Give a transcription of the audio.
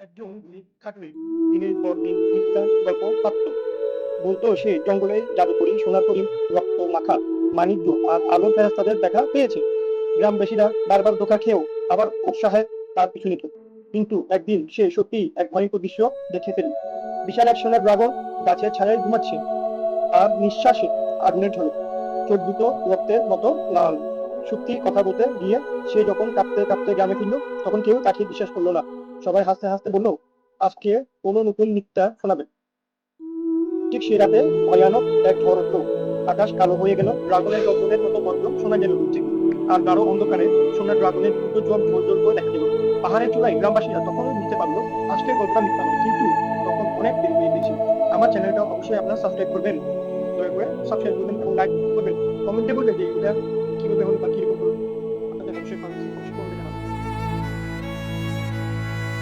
একজন খাটুই দিনের পর দিন মিথ্যা গল্প ভাবত বলতো সে জঙ্গলে জাদুকরি সোনার করি রক্ত মাখা মানিজ্য আর আলোর ফেরাস্তাদের দেখা পেয়েছে। গ্রামবাসীরা বারবার ধোকা খেয়েও আবার উৎসাহে তার পিছু নিত। কিন্তু একদিন সে সত্যি এক ভয়ঙ্কর দৃশ্য দেখে ফেল। বিশাল এক সোনার ড্রাগন গাছের ছায়ায় ঘুমাচ্ছে আর নিঃশ্বাসে আগুনের ঝলক চোখ দুটো রক্তের মতো লাল। সত্যি কথা বলতে গিয়ে সে যখন কাঁপতে কাঁপতে গ্রামে ফিরল, তখন কেউ তাকে বিশ্বাস করল না। সবাই হাসতে হাসতে বলল, আজকে কোনো নতুন মিথ্যা শোনাবে। ঠিক সে রাতে ভয়ানক এক ঝড় উঠল। আকাশ কালো হয়ে গেল, ড্রাগনের গর্জনের মতো বজ্র শোনা গেল থেকে আর গাঢ় অন্ধকারে সোনার ড্রাগনের দুটো জল ঝোল ঝোল করে দেখা দিল পাহাড়ের চূড়ায় গ্রামবাসীরা তখনও বুঝতে পারল আজকের গল্পটা মিথ্যা নয়। কিন্তু তখন অনেক দেরি হয়ে গেছে আমার চ্যানেলটা অবশ্যই আপনারা সাবস্ক্রাইব করবেন। দয়া করে সাবস্ক্রাইব করবেন এবং লাইক করবেন। কমেন্টে বলবেন যে, এটা কীভাবে হলো